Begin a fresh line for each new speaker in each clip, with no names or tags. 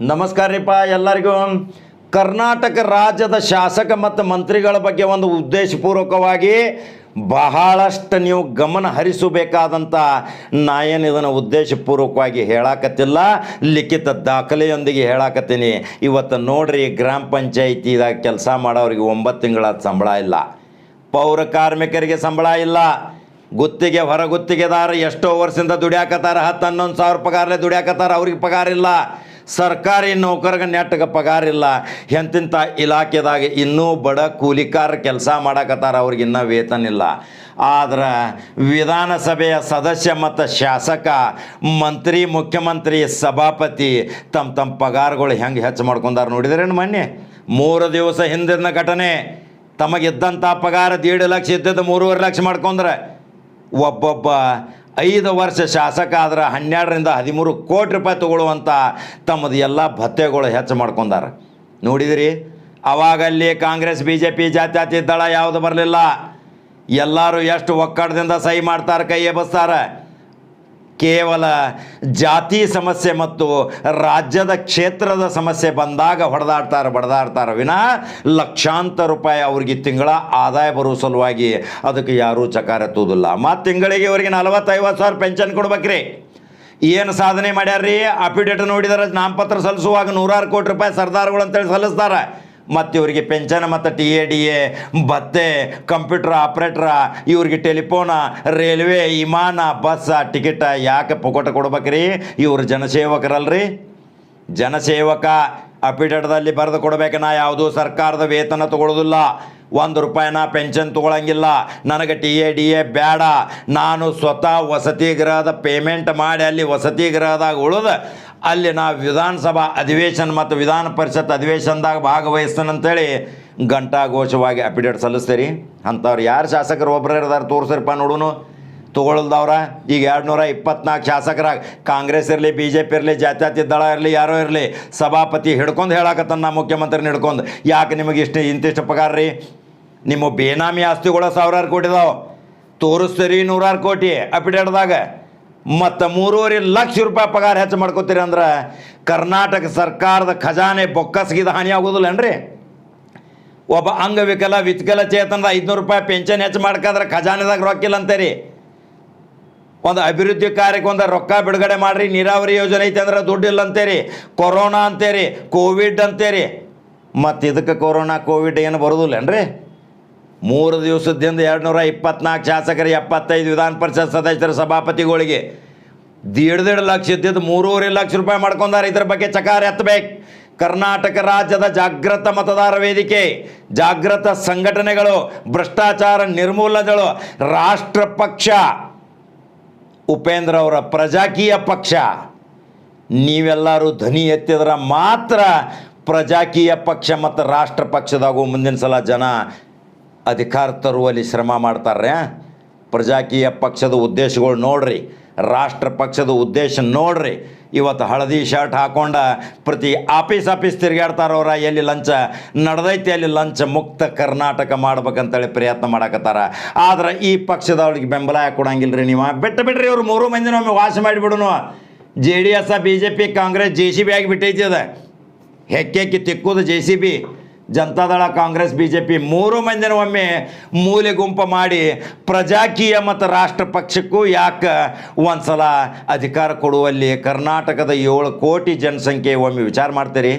ನಮಸ್ಕಾರ ರೀಪ ಎಲ್ಲರಿಗೂ. ಕರ್ನಾಟಕ ರಾಜ್ಯದ ಶಾಸಕ ಮತ್ತು ಮಂತ್ರಿಗಳ ಬಗ್ಗೆ ಒಂದು ಉದ್ದೇಶಪೂರ್ವಕವಾಗಿ ಬಹಳಷ್ಟು ನೀವು ಗಮನ ಹರಿಸಬೇಕಾದಂಥ ನಾ ಏನು ಇದನ್ನು ಉದ್ದೇಶಪೂರ್ವಕವಾಗಿ ಹೇಳಾಕತ್ತಿಲ್ಲ, ಲಿಖಿತ ದಾಖಲೆಯೊಂದಿಗೆ ಹೇಳಾಕತ್ತೀನಿ. ಇವತ್ತು ನೋಡ್ರಿ ಗ್ರಾಮ ಪಂಚಾಯಿತಿದಾಗ ಕೆಲಸ ಮಾಡೋರಿಗೆ ಒಂಬತ್ತು ತಿಂಗಳ ಸಂಬಳ ಇಲ್ಲ. ಪೌರ ಕಾರ್ಮಿಕರಿಗೆ ಸಂಬಳ ಇಲ್ಲ. ಗುತ್ತಿಗೆ ಹೊರಗುತ್ತಿಗೆದಾರ ಎಷ್ಟೋ ವರ್ಷದಿಂದ ದುಡಿಯಾಕತ್ತಾರ ಹತ್ತು ಹನ್ನೊಂದು ಸಾವಿರ ಪಗಾರಲೆ ದುಡಿಯಾಕತ್ತಾರ, ಅವ್ರಿಗೆ ಪಗಾರ ಇಲ್ಲ. ಸರ್ಕಾರಿ ನೌಕರಿಗೆ ನೆಟ್ಟಗೆ ಪಗಾರ ಇಲ್ಲ. ಎಂತಿಂಥ ಇಲಾಖೆದಾಗ ಇನ್ನೂ ಬಡ ಕೂಲಿಕಾರ ಕೆಲಸ ಮಾಡಕತ್ತಾರ, ಅವ್ರಿಗೆ ಇನ್ನೂ ವೇತನ ಇಲ್ಲ. ಆದ್ರೆ ವಿಧಾನಸಭೆಯ ಸದಸ್ಯ ಮತ್ತು ಶಾಸಕ, ಮಂತ್ರಿ, ಮುಖ್ಯಮಂತ್ರಿ, ಸಭಾಪತಿ ತಮ್ಮ ತಮ್ಮ ಪಗಾರಗಳು ಹೆಂಗೆ ಹೆಚ್ಚು ಮಾಡ್ಕೊಂಡಾರ ನೋಡಿದ್ರೇನು ಮೊನ್ನೆ ಮೂರು ದಿವಸ ಹಿಂದಿನ ಘಟನೆ ತಮಗಿದ್ದಂಥ ಪಗಾರ ದೇಡು ಲಕ್ಷ ಇದ್ದದ್ದು ಮೂರುವರೆ ಲಕ್ಷ ಮಾಡ್ಕೊಂಡ್ರೆ. ಒಬ್ಬೊಬ್ಬ ಐದು ವರ್ಷ ಶಾಸಕ ಆದ್ರೆ ಹನ್ನೆರಡರಿಂದ ಹದಿಮೂರು ಕೋಟಿ ರೂಪಾಯಿ ತಗೊಳ್ಳುವಂಥ ತಮ್ಮದು ಎಲ್ಲ ಭತ್ಯೆಗಳು ಹೆಚ್ಚು ಮಾಡ್ಕೊಂಡಾರ. ನೋಡಿದಿರಿ? ಅವಾಗಲ್ಲಿ ಕಾಂಗ್ರೆಸ್ ಬಿ ಜೆ ಪಿ ಜಾತ್ಯಾತಿ ದಳ ಯಾವುದು ಬರಲಿಲ್ಲ. ಎಲ್ಲರೂ ಎಷ್ಟು ಒಕ್ಕಡದಿಂದ ಸಹಿ ಮಾಡ್ತಾರೆ, ಕೈ ಎಬ್ಬಿಸ್ತಾರೆ. ಕೇವಲ ಜಾತಿ ಸಮಸ್ಯೆ ಮತ್ತು ರಾಜ್ಯದ ಕ್ಷೇತ್ರದ ಸಮಸ್ಯೆ ಬಂದಾಗ ಹೊಡೆದಾಡ್ತಾರೆ ಬಡದಾಡ್ತಾರೆ ವಿನ ಲಕ್ಷಾಂತರ ರೂಪಾಯಿ ಅವ್ರಿಗೆ ತಿಂಗಳ ಆದಾಯ ಬರುವ ಸಲುವಾಗಿ ಅದಕ್ಕೆ ಯಾರೂ ಚಕಾರ ಎತ್ತುವುದಿಲ್ಲ. ಮತ್ತು ತಿಂಗಳಿಗೆ ಇವರಿಗೆ ನಲವತ್ತೈವತ್ತು ಸಾವಿರ ಪೆನ್ಷನ್ ಕೊಡ್ಬೇಕ್ರಿ. ಏನು ಸಾಧನೆ ಮಾಡ್ಯಾರ್ರಿ? ಅಫಿಡೇಟ್ ನೋಡಿದರೆ, ನಾಮಪತ್ರ ಸಲ್ಲಿಸುವಾಗ ನೂರಾರು ಕೋಟಿ ರೂಪಾಯಿ ಸರ್ದಾರ್ಗಳು ಅಂತೇಳಿ ಸಲ್ಲಿಸ್ತಾರೆ. ಮತ್ತು ಇವರಿಗೆ ಪೆನ್ಷನ್ ಮತ್ತು ಟಿ ಎ ಡಿ ಎ ಭತ್ತೆ ಕಂಪ್ಯೂಟರ್ ಆಪ್ರೇಟ್ರ, ಇವ್ರಿಗೆ ಟೆಲಿಫೋನ, ರೈಲ್ವೆ, ವಿಮಾನ, ಬಸ್, ಟಿಕೆಟ್ ಯಾಕೆ ಪೊಕೋಟ ಕೊಡ್ಬೇಕ್ರಿ? ಇವರು ಜನಸೇವಕರಲ್ರಿ. ಜನಸೇವಕ ಅಫಿಡೇಟ್ದಲ್ಲಿ ಬರೆದು ಕೊಡ್ಬೇಕು ನಾ, ಯಾವುದೂ ಸರ್ಕಾರದ ವೇತನ ತಗೊಳ್ಳೋದಿಲ್ಲ ಒಂದು ರೂಪಾಯಿನ ಪೆನ್ಷನ್ ತೊಗೊಳಂಗಿಲ್ಲ. ನನಗೆ ಟಿ ಎ ಡಿ ಎ ಬೇಡ ನಾನು ಸ್ವತಃ ವಸತಿ ಗೃಹದ ಪೇಮೆಂಟ್ ಮಾಡಿ ಅಲ್ಲಿ ವಸತಿ ಗೃಹದಾಗ ಉಳಿದು ಅಲ್ಲಿ ನಾ ವಿಧಾನಸಭಾ ಅಧಿವೇಶನ ಮತ್ತು ವಿಧಾನ ಪರಿಷತ್ ಅಧಿವೇಶನದಾಗ ಭಾಗವಹಿಸ್ತೇನಂತೇಳಿ ಘಂಟಾಘೋಷವಾಗಿ ಅಪಿಡೇಟ್ ಸಲ್ಲಿಸ್ತೀರಿ. ಅಂಥವ್ರು ಯಾರು ಶಾಸಕರು ಒಬ್ಬರೇ ಇರ್ದಾರೆ ತೋರಿಸ್ರಿಪ್ಪ ನೋಡುನು. ತೊಗೊಳ್ದವ್ರ ಈಗ ಎರಡು ನೂರ ಇಪ್ಪತ್ನಾಲ್ಕು ಶಾಸಕರಾಗ ಕಾಂಗ್ರೆಸ್ ಇರಲಿ ಬಿ ಜೆ ಪಿ ಇರಲಿ, ಜಾತ್ಯತೀತ ದಳ ಇರಲಿ, ಯಾರೋ ಇರಲಿ, ಸಭಾಪತಿ ಹಿಡ್ಕೊಂಡು ಹೇಳಾಕತ್ತಾನ ನಾ ಮುಖ್ಯಮಂತ್ರಿನ ಹಿಡ್ಕೊಂಡು. ಯಾಕೆ ನಿಮಗೆ ಇಷ್ಟು ಇಂತಿಷ್ಟು ಪಗಾರ ರೀ? ನಿಮ್ಮ ಬೇನಾಮಿ ಆಸ್ತಿಗಳು ಸಾವಿರಾರು ಕೋಟಿ ಇದಾವೆ ತೋರಿಸ್ತೀರಿ ನೂರಾರು ಕೋಟಿ ಅಪಿಡೇಟ್ದಾಗ. ಮತ್ತು ಮೂರುವರೆ ಲಕ್ಷ ರೂಪಾಯಿ ಪಗಾರ ಹೆಚ್ಚು ಮಾಡ್ಕೋತೀರಿ ಅಂದ್ರೆ ಕರ್ನಾಟಕ ಸರ್ಕಾರದ ಖಜಾನೆ ಬೊಕ್ಕಸ್ಗಿದ ಹಾನಿ ಆಗೋದಿಲ್ಲನ್ರಿ ಒಬ್ಬ ಅಂಗವಿಕಲ ವಿಕಲಚೇತನದ ಐದುನೂರು ರೂಪಾಯಿ ಪೆನ್ಷನ್ ಹೆಚ್ಚು ಮಾಡ್ಕಂದ್ರೆ ಖಜಾನೆದಾಗ ರೊಕ್ಕಿಲ್ಲ ಅಂತೇರಿ. ಒಂದು ಅಭಿವೃದ್ಧಿ ಕಾರ್ಯಕ್ಕೆ ಒಂದು ರೊಕ್ಕ ಬಿಡುಗಡೆ ಮಾಡ್ರಿ, ನೀರಾವರಿ ಯೋಜನೆ ಐತೆ ಅಂದ್ರೆ ದುಡ್ಡು ಇಲ್ಲ ಅಂತೀರಿ. ಕೊರೋನಾ ಅಂತೇರಿ, ಕೋವಿಡ್ ಅಂತೇರಿ. ಮತ್ತು ಇದಕ್ಕೆ ಕೊರೋನಾ, ಕೋವಿಡ್ ಏನು ಬರೋದಿಲ್ಲನ್ರಿ ಮೂರು ದಿವಸದಿಂದ ಎರಡು ನೂರ ಇಪ್ಪತ್ನಾಲ್ಕು ಶಾಸಕರು, ಎಪ್ಪತ್ತೈದು ವಿಧಾನ ಪರಿಷತ್ ಸದಸ್ಯರ, ಸಭಾಪತಿಗಳಿಗೆ ದೀಡ್ ದೀಡ್ ಲಕ್ಷ ಇದ್ದಿದ್ದು ಮೂರುವರೆ ಲಕ್ಷ ರೂಪಾಯಿ ಮಾಡ್ಕೊಂಡಾರೆ. ಇದ್ರ ಬಗ್ಗೆ ಚಕಾರ ಎತ್ತಬೇಕು. ಕರ್ನಾಟಕ ರಾಜ್ಯದ ಜಾಗೃತ ಮತದಾರ ವೇದಿಕೆ, ಜಾಗೃತ ಸಂಘಟನೆಗಳು, ಭ್ರಷ್ಟಾಚಾರ ನಿರ್ಮೂಲನೆಗಳು, ರಾಷ್ಟ್ರ ಪಕ್ಷ, ಉಪೇಂದ್ರ ಅವರ ಪ್ರಜಾಕೀಯ ಪಕ್ಷ. ನೀವೆಲ್ಲರೂ ಧ್ವನಿ ಎತ್ತಿದ್ರೆ ಮಾತ್ರ ಪ್ರಜಾಕೀಯ ಪಕ್ಷ ಮತ್ತು ರಾಷ್ಟ್ರ ಪಕ್ಷದಾಗೂ ಮುಂದಿನ ಸಲ ಜನ ಅಧಿಕಾರ ತರುವಲ್ಲಿ ಶ್ರಮ ಮಾಡ್ತಾರೆ ಪ್ರಜಾಕೀಯ ಪಕ್ಷದ ಉದ್ದೇಶಗಳು ನೋಡ್ರಿ, ರಾಷ್ಟ್ರ ಪಕ್ಷದ ಉದ್ದೇಶ ನೋಡ್ರಿ. ಇವತ್ತು ಹಳದಿ ಶರ್ಟ್ ಹಾಕೊಂಡ ಪ್ರತಿ ಆಫೀಸ್ ಆಫೀಸ್ ತಿರುಗಾಡ್ತಾರವ್ರ ಎಲ್ಲಿ ಲಂಚ ನಡೆದೈತಿ, ಅಲ್ಲಿ ಲಂಚ ಮುಕ್ತ ಕರ್ನಾಟಕ ಮಾಡ್ಬೇಕಂತೇಳಿ ಪ್ರಯತ್ನ ಮಾಡಕತ್ತಾರ. ಆದ್ರೆ ಈ ಪಕ್ಷದವ್ರಿಗೆ ಬೆಂಬಲ ಕೊಡಂಗಿಲ್ಲ ರೀ ನೀವು. ಬಿಟ್ಟು ಬಿಡ್ರಿ ಇವ್ರು ಮೂರು ಮಂದಿನ ಒಮ್ಮೆ ವಾಸ ಮಾಡಿಬಿಡೋನು. J D S B J P Congress J C B ಆಗಿ ಬಿಟ್ಟೈತಿ ಅದ. ಹೆಕ್ಕೆಕ್ಕಿ ತಿಕ್ಕೋದು J C B Janata Dal Congress B J P ಮೂರು ಮಂದಿನ ಒಮ್ಮೆ ಮೂಲೆ ಗುಂಪು ಮಾಡಿ ಪ್ರಜಾಕೀಯ ಮತ್ತು ರಾಷ್ಟ್ರ ಪಕ್ಷಕ್ಕೂ ಯಾಕೆ ಒಂದ್ಸಲ ಅಧಿಕಾರ ಕೊಡುವಲ್ಲಿ ಕರ್ನಾಟಕದ ಏಳು ಕೋಟಿ ಜನಸಂಖ್ಯೆ ಒಮ್ಮೆ ವಿಚಾರ ಮಾಡ್ತೀರಿ?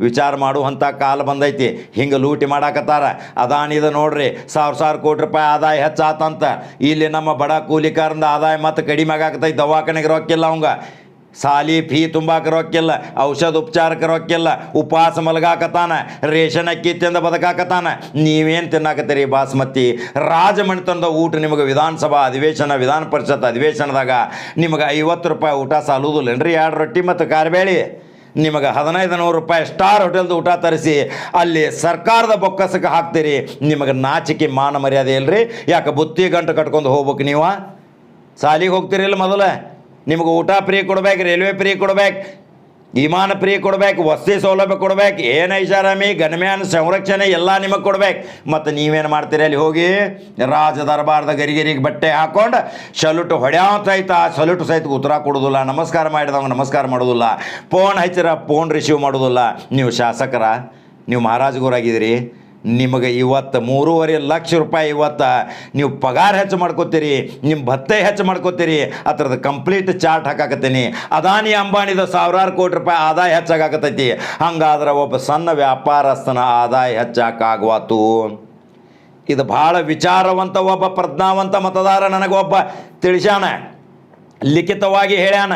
ವಿಚಾರ ಮಾಡುವಂಥ ಕಾಲ ಬಂದೈತಿ. ಹಿಂಗೆ ಲೂಟಿ ಮಾಡಾಕತ್ತಾರ. ಅದಾನಿದ ನೋಡ್ರಿ, ಸಾವಿರ ಸಾವಿರ ಕೋಟಿ ರೂಪಾಯಿ ಆದಾಯ ಹೆಚ್ಚಾತಂತ. ಇಲ್ಲಿ ನಮ್ಮ ಬಡ ಕೂಲಿಕಾರರಿಂದ ಆದಾಯ ಮತ್ತು ಕಡಿಮೆ ಆಗಾಕತ್ತೈತಿ. ದವಾಖಾನೆಗೆ ರೊಕ್ಕಿಲ್ಲ ಅವಂಗ. ಸಾಲಿ ಫೀ ತುಂಬಾಕ ರೊಕ್ಕಿಲ್ಲ ಔಷಧ ಉಪಚಾರಕ್ಕೆ ರೊಕ್ಕಿಲ್ಲ ಉಪವಾಸ ಮಲಗಾಕತ್ತಾನ, ರೇಷನ್ ಅಕ್ಕಿ ತಿಂದ ಬದುಕಾಕತ್ತಾನ. ನೀವೇನು ತಿನ್ನಾಕತ್ತೀರಿ ಬಾಸ್ಮತಿ? ರಾಜಮಣಿತನದ ಊಟ ನಿಮಗೆ ವಿಧಾನಸಭಾ ಅಧಿವೇಶನ, ವಿಧಾನ ಪರಿಷತ್ ಅಧಿವೇಶನದಾಗ ನಿಮಗೆ ಐವತ್ತು ರೂಪಾಯಿ ಊಟ ಸಾಲುವುದಿಲ್ಲನ್ರಿ? ಎರಡು ರೊಟ್ಟಿ ಮತ್ತು ಕಾರ್ಬೇಳಿ. ನಿಮಗೆ ಹದಿನೈದು ನೂರು ರೂಪಾಯಿ ಸ್ಟಾರ್ ಹೋಟೆಲ್ದು ಊಟ ತರಿಸಿ, ಅಲ್ಲಿ ಸರ್ಕಾರದ ಬೊಕ್ಕಸಕ್ಕೆ ಹಾಕ್ತೀರಿ. ನಿಮಗೆ ನಾಚಿಕೆ ಮಾನ ಮರ್ಯಾದೆ ಇಲ್ರಿ? ಯಾಕೆ ಬುತ್ತಿ ಗಂಟು ಕಟ್ಕೊಂಡು ಹೋಗ್ಬೇಕು ನೀವು? ಸಾಲಿಗೆ ಹೋಗ್ತೀರಿ ಇಲ್ಲ ಮೊದಲ? ನಿಮ್ಗೆ ಊಟ ಫ್ರೀ ಕೊಡ್ಬೇಕು, ರೈಲ್ವೆ ಫ್ರೀ ಕೊಡ್ಬೇಕು, ವಿಮಾನ ಫ್ರೀ ಕೊಡ್ಬೇಕು, ವಸತಿ ಸೌಲಭ್ಯ ಕೊಡ್ಬೇಕು, ಏನು ಐಷಾರಾಮಿ ಗಣಮ್ಯಾನ ಸಂರಕ್ಷಣೆ ಎಲ್ಲ ನಿಮಗೆ ಕೊಡ್ಬೇಕು. ಮತ್ತು ನೀವೇನು ಮಾಡ್ತೀರಿ ಅಲ್ಲಿ ಹೋಗಿ, ರಾಜ ದರ್ಬಾರ್ದ ಗರಿಗರಿಗೆ ಬಟ್ಟೆ ಹಾಕೊಂಡು, ಸಲುಟು ಹೊಡ್ಯಾ ಸಹಿತ ಆ ಸಲ್ಯೂಟ್ ಸಹಿತ ಉತ್ತರ ಕೊಡೋದಿಲ್ಲ, ನಮಸ್ಕಾರ ಮಾಡಿದವಂಗೆ ನಮಸ್ಕಾರ ಮಾಡೋದಿಲ್ಲ ಫೋನ್ ಹಚ್ಚಿರ ಫೋನ್ ರಿಸೀವ್ ಮಾಡೋದಿಲ್ಲ. ನೀವು ಶಾಸಕರ, ನೀವು ಮಹಾರಾಜಗುರಾಗಿದ್ದೀರಿ ನಿಮಗೆ ಇವತ್ತು ಮೂರುವರೆ ಲಕ್ಷ ರೂಪಾಯಿ ಇವತ್ತು ನೀವು ಪಗಾರ ಹೆಚ್ಚು ಮಾಡ್ಕೋತೀರಿ, ನಿಮ್ಮ ಭತ್ತೆ ಹೆಚ್ಚು ಮಾಡ್ಕೋತೀರಿ, ಅದ್ರದ್ದು ಕಂಪ್ಲೀಟ್ ಚಾರ್ಟ್ ಹಾಕಾಕತ್ತೀನಿ. ಅದಾನಿ ಅಂಬಾನಿದ ಸಾವಿರಾರು ಕೋಟಿ ರೂಪಾಯಿ ಆದಾಯ ಹೆಚ್ಚಾಗತ್ತೈತಿ ಹಂಗಾದ್ರೆ ಒಬ್ಬ ಸಣ್ಣ ವ್ಯಾಪಾರಸ್ಥನ ಆದಾಯ ಹೆಚ್ಚಾಕಾಗ್ವಾತು. ಇದು ಭಾಳ ವಿಚಾರವಂತ ಒಬ್ಬ, ಪ್ರಜ್ಞಾವಂತ ಮತದಾರ ನನಗೊಬ್ಬ ತಿಳಿಸ್ಯಾನ. ಲಿಖಿತವಾಗಿ ಹೇಳ್ಯಾನ.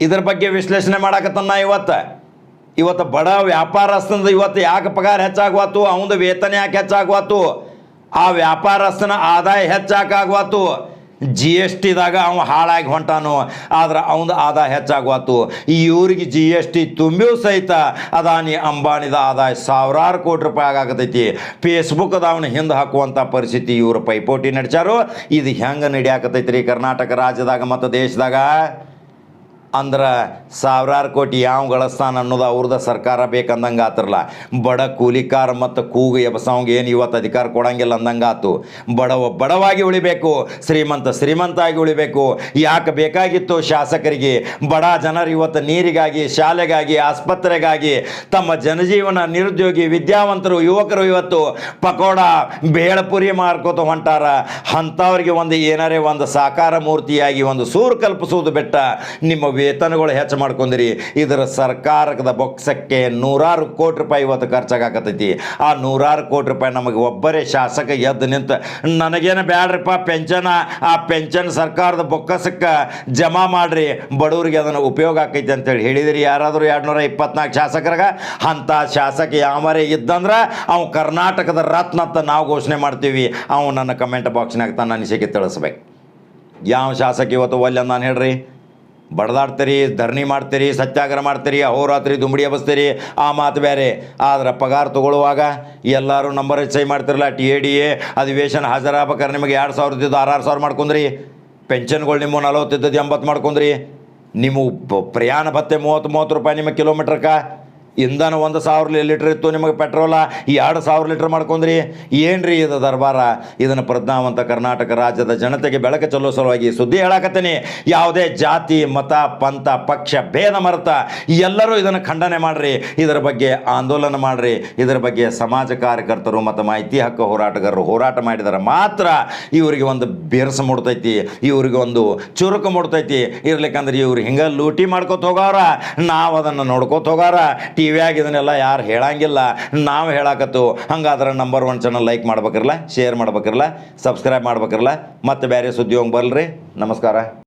ಇದ್ರ ಬಗ್ಗೆ ವಿಶ್ಲೇಷಣೆ ಮಾಡಾಕತ್ತನ್ನ ಇವತ್ತು. ಇವತ್ತು ಬಡ ವ್ಯಾಪಾರಸ್ಥನದ ಇವತ್ತು ಯಾಕೆ ಪಗಾರ ಹೆಚ್ಚಾಗ್ವಾತು ಅವನ ವೇತನ ಯಾಕೆ ಹೆಚ್ಚಾಗ್ವಾತು ಆ ವ್ಯಾಪಾರಸ್ಥನ ಆದಾಯ ಹೆಚ್ಚಾಕಾಗ್ವಾತು ಜಿ ಎಸ್ ಟಿದಾಗ ಅವ ಹಾಳಾಗಿ ಹೊಂಟಾನು. ಆದ್ರೆ ಅವನ ಆದಾಯ ಹೆಚ್ಚಾಗ್ವಾತು ಇವ್ರಿಗೆ ಜಿ ಎಸ್ ಟಿ ತುಂಬಿಯೂ ಸಹಿತ ಅದಾನಿ ಅಂಬಾನಿದ ಆದಾಯ ಸಾವಿರಾರು ಕೋಟಿ ರೂಪಾಯಿ ಆಗಾಕತೈತಿ. ಫೇಸ್ಬುಕ್ದ ಅವನು ಹಿಂದೆ ಹಾಕುವಂಥ ಪರಿಸ್ಥಿತಿ ಇವರು ಪೈಪೋಟಿ ನಡೆಸಾರು ಇದು ಹೆಂಗೆ ನಡೆಯಾಕತೈತಿ ರೀ ಕರ್ನಾಟಕ ರಾಜ್ಯದಾಗ ಮತ್ತು ದೇಶದಾಗ? ಅಂದ್ರೆ ಸಾವಿರಾರು ಕೋಟಿ ಯಾವ ಗಳಿಸ್ತಾನ ಅನ್ನೋದು ಅವ್ರದ್ದು ಸರ್ಕಾರ ಬೇಕಂದಂಗೆ ಆತರಲ್ಲ. ಬಡ ಕೂಲಿಕಾರ ಮತ್ತು ಕೂಗು ಎಬಸವಂಗೆ ಏನು ಇವತ್ತು ಅಧಿಕಾರ ಕೊಡಂಗಿಲ್ಲ ಅಂದಂಗೆ ಆತು ಬಡವ ಬಡವಾಗಿ ಉಳಿಬೇಕು, ಶ್ರೀಮಂತ ಶ್ರೀಮಂತ ಆಗಿ ಉಳಿಬೇಕು. ಯಾಕೆ ಬೇಕಾಗಿತ್ತು ಶಾಸಕರಿಗೆ? ಬಡ ಜನರು ಇವತ್ತು ನೀರಿಗಾಗಿ, ಶಾಲೆಗಾಗಿ, ಆಸ್ಪತ್ರೆಗಾಗಿ, ತಮ್ಮ ಜನಜೀವನ ನಿರುದ್ಯೋಗಿ, ವಿದ್ಯಾವಂತರು, ಯುವಕರು ಇವತ್ತು ಪಕೋಡ ಬೇಳಪುರಿ ಮಾರ್ಕೋತ ಹೊಂಟಾರ. ಅಂಥವ್ರಿಗೆ ಒಂದು ಏನಾರೇ ಒಂದು ಸಾಕಾರ ಮೂರ್ತಿಯಾಗಿ ಒಂದು ಸೂರು ಕಲ್ಪಿಸುವುದು ಬೆಟ್ಟ ನಿಮ್ಮ ವೇತನಗಳು ಹೆಚ್ಚು ಮಾಡ್ಕೊಂಡಿರಿ ಇದರ ಸರ್ಕಾರದ ಬೊಕ್ಸಕ್ಕೆ ನೂರಾರು ಕೋಟಿ ರೂಪಾಯಿ ಇವತ್ತು ಖರ್ಚಾಗತ್ತೈತಿ ಆ ನೂರಾರು ಕೋಟಿ ರೂಪಾಯಿ ನಮಗೆ ಒಬ್ಬರೇ ಶಾಸಕ ಎದ್ದು ನಿಂತು, ನನಗೇನು ಬ್ಯಾಡ್ರಿಪ್ಪ ಪೆನ್ಷನ್ ಆ ಪೆನ್ಷನ್ ಸರ್ಕಾರದ ಬೊಕ್ಕಸಕ್ಕೆ ಜಮಾ ಮಾಡ್ರಿ. ಬಡವರಿಗೆ ಅದನ್ನು ಉಪಯೋಗ ಆಕೈತಿ ಅಂತೇಳಿ ಹೇಳಿದಿರಿ. ಯಾರಾದರೂ ಎರಡು ನೂರ ಇಪ್ಪತ್ನಾಲ್ಕು ಶಾಸಕರಾಗ, ಅಂಥ ಶಾಸಕ ಯಾವರೇ ಇದ್ದಂದ್ರೆ ಅವು ಕರ್ನಾಟಕದ ರತ್ನ ಅಂತ ನಾವು ಘೋಷಣೆ ಮಾಡ್ತೀವಿ. ಅವನು ನನ್ನ ಕಮೆಂಟ್ ಬಾಕ್ಸ್ನಾಗ ತನ್ನ ಅನಿಸಿಕೆ ತಿಳಿಸ್ಬೇಕು. ಯಾವ ಶಾಸಕ ಇವತ್ತು ಒಲ್ಲೆ ನಾನು ಹೇಳ್ರಿ? ಬಡ್ದಾಡ್ತೀರಿ, ಧರಣಿ ಮಾಡ್ತೀರಿ, ಸತ್ಯಾಗ್ರಹ ಮಾಡ್ತೀರಿ, ಅಹೋರಾತ್ರಿ ದುಂಬಡಿ ಹಬ್ಬಿಸ್ತೀರಿ, ಆ ಮಾತು ಬೇರೆ. ಆದ್ರೆ ಪಗಾರ ತಗೊಳ್ಳುವಾಗ ಎಲ್ಲರೂ ನಂಬರ್ ಸೈ ಮಾಡ್ತಿರಲ್ಲ, ಟಿ ಎ ಡಿ ಎ, ಅಧಿವೇಶನ ಹಾಜರಾಗ್ಬೇಕಾರೆ ನಿಮಗೆ ಎರಡು ಸಾವಿರದ್ದು ಆರು ಆರು ಸಾವಿರ ಮಾಡ್ಕೊಂಡ್ರಿ. ಪೆನ್ಷನ್ಗಳು ನಿಮ್ಮ ನಲವತ್ತಿದ್ದದ್ದು ಎಂಬತ್ತು ಮಾಡ್ಕೊಂಡ್ರಿ. ನಿಮ್ಮ ಪ್ರಯಾಣ ಭತ್ತೆ ಮೂವತ್ತು ಮೂವತ್ತು ರೂಪಾಯಿ ನಿಮ್ಮ ಕಿಲೋಮೀಟ್ರಕ್ಕ. ಇಂಧನ ಒಂದು ಸಾವಿರ ಲೀಟ್ರ್ ಇತ್ತು ನಿಮಗೆ ಪೆಟ್ರೋಲ ಎರಡು ಸಾವಿರ ಲೀಟ್ರ್ ಮಾಡ್ಕೊಂಡ್ರಿ. ಏನ್ರಿ ಇದು ದರ್ಬಾರ? ಇದನ್ನು ಪ್ರಜ್ಞಾವಂತ ಕರ್ನಾಟಕ ರಾಜ್ಯದ ಜನತೆಗೆ ಬೆಳಕು ಚಲೋ ಸಲುವಾಗಿ ಸುದ್ದಿ ಹೇಳಾಕತ್ತೀನಿ. ಯಾವುದೇ ಜಾತಿ, ಮತ, ಪಂಥ, ಪಕ್ಷ, ಭೇದ, ಮರತ ಎಲ್ಲರೂ ಇದನ್ನು ಖಂಡನೆ ಮಾಡ್ರಿ. ಇದರ ಬಗ್ಗೆ ಆಂದೋಲನ ಮಾಡ್ರಿ. ಇದರ ಬಗ್ಗೆ ಸಮಾಜ ಕಾರ್ಯಕರ್ತರು ಮತ್ತು ಮಾಹಿತಿ ಹಕ್ಕು ಹೋರಾಟಗಾರರು ಹೋರಾಟ ಮಾಡಿದರೆ ಮಾತ್ರ ಇವರಿಗೆ ಒಂದು ಬಿರ್ಸ ಮೂಡ್ತೈತಿ. ಇವರಿಗೆ ಒಂದು ಚುರುಕು ಮೂಡ್ತೈತಿ. ಇರ್ಲಿಕ್ಕಂದ್ರೆ ಇವ್ರು ಹಿಂಗೆ ಲೂಟಿ ಮಾಡ್ಕೋತ ಹೋಗಾರ. ನಾವು ಅದನ್ನು ನೋಡ್ಕೋತ ಹೋಗಾರ. ಟಿ ವಿಯಾಗ ಇದನ್ನೆಲ್ಲ ಯಾರು ಹೇಳಂಗಿಲ್ಲ, ನಾವು ಹೇಳಾಕತ್ತು. ಹಂಗಾದ್ರೆ ನಂಬರ್ ಒನ್ ಚಾನಲ್ ಲೈಕ್ ಮಾಡ್ಬೇಕಿರಲ್ಲ ಶೇರ್ ಮಾಡ್ಬೇಕಿರಲ್ಲ ಸಬ್ಸ್ಕ್ರೈಬ್ ಮಾಡ್ಬೇಕಿರಲ್ಲ ಮತ್ತು ಬೇರೆ ಸುದ್ದಿ ಹೋಗಿ ಬರಲ್ರಿ. ನಮಸ್ಕಾರ.